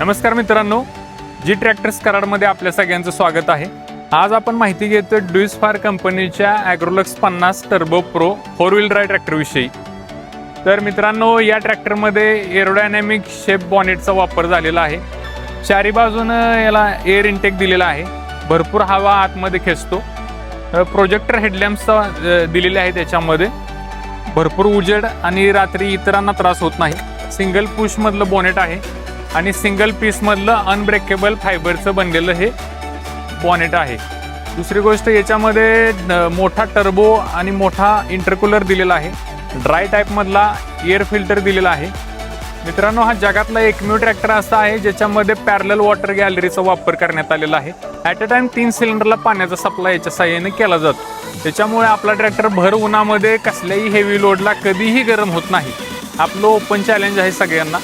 नमस्कार मित्रांनो जी ट्रॅक्टर्स कराडमध्ये आपल्या सगळ्यांचं स्वागत आहे. आज आपण माहिती घेतो ड्युईस फार कंपनीच्या ॲग्रोलक्स पन्नास turbo pro four wheel drive ट्रॅक्टरविषयी. तर मित्रांनो या ट्रॅक्टरमध्ये एरोडायनॅमिक शेप बॉनेटचा वापर झालेला आहे. चारी बाजूनं याला एअर इनटेक दिलेला आहे. भरपूर हवा आतमध्ये खेचतो. प्रोजेक्टर हेडलॅम्प्सचा दिलेले आहे त्याच्यामध्ये. भरपूर उजेड आणि रात्री इतरांना त्रास होत नाही. सिंगल पुशमधलं बॉनेट आहे. आणि सिंगल पीसमधलं अनब्रेकेबल फायबरचं बनलेलं हे बॉनेट आहे. दुसरी गोष्ट याच्यामध्ये न- मोठा टर्बो आणि मोठा इंटरकूलर दिलेला आहे. ड्राय टाईपमधला एअर फिल्टर दिलेला आहे. मित्रांनो हा जगातला एकमेव ट्रॅक्टर असा आहे ज्याच्यामध्ये पॅरल वॉटर गॅलरीचा वापर करण्यात आलेला आहे. ॲट अ टाइम तीन सिलेंडरला पाण्याचा सप्लाय याच्या साह्याने केला जातो. त्याच्यामुळे आपला ट्रॅक्टर भर उन्हामध्ये कसल्याही हेवी लोडला कधीही गरम होत नाही. आपलं ओपन चॅलेंज आहे सगळ्यांना.